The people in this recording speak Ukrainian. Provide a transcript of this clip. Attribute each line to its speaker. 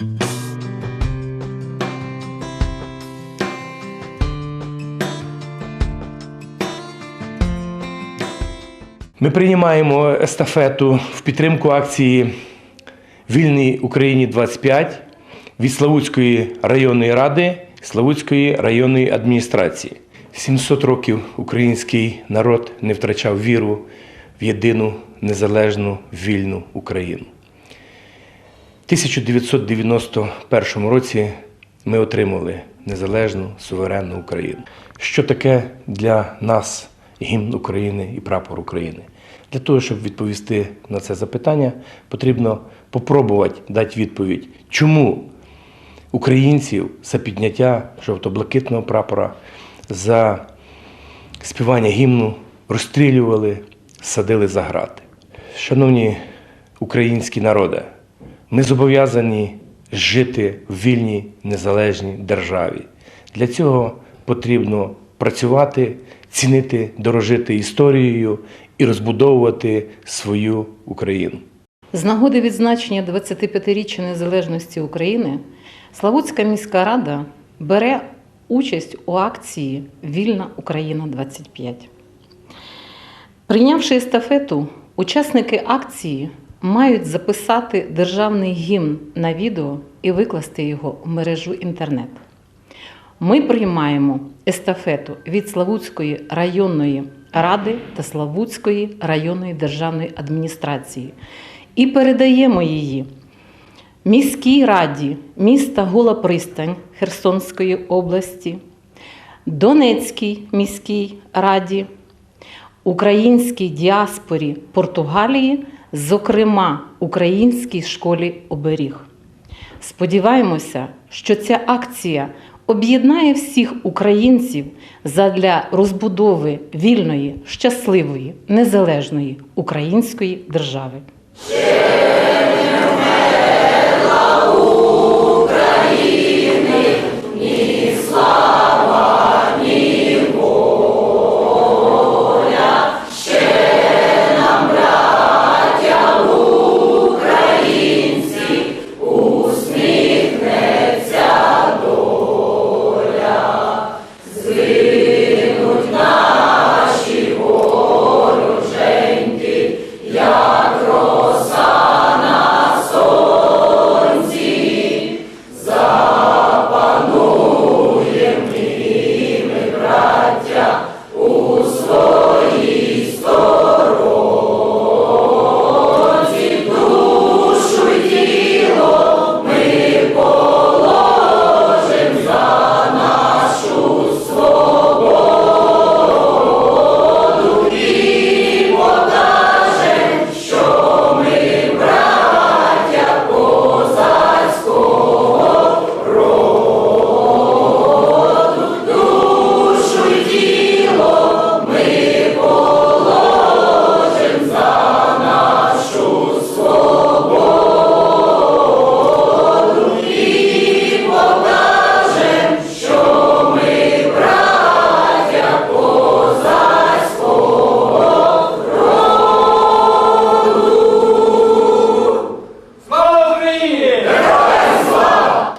Speaker 1: Ми приймаємо естафету в підтримку акції Вільній Україні 25 від Славутської районної ради, Славутської районної адміністрації. 700 років український народ не втрачав віру в єдину незалежну вільну Україну. В 1991 році ми отримали незалежну суверенну Україну. Що таке для нас гімн України і прапор України? Для того, щоб відповісти на це запитання, потрібно попробувати дати відповідь, чому українців за підняття жовто-блакитного прапора, за співання гімну розстрілювали, садили за грати. Шановні українські народи, ми зобов'язані жити в вільній незалежній державі. Для цього потрібно працювати, цінити, дорожити історією і розбудовувати свою Україну.
Speaker 2: З нагоди відзначення 25-річчя незалежності України Славутська міська рада бере участь у акції Вільна Україна 25. Прийнявши естафету, учасники акції мають записати державний гімн на відео і викласти його в мережу інтернет. Ми приймаємо естафету від Славутської районної ради та Славутської районної державної адміністрації і передаємо її міській раді міста Гола Пристань Херсонської області, Донецькій міській раді, українській діаспорі Португалії, зокрема Українській школі оберіг. Сподіваємося, що ця акція об'єднає всіх українців задля розбудови вільної, щасливої, незалежної української держави.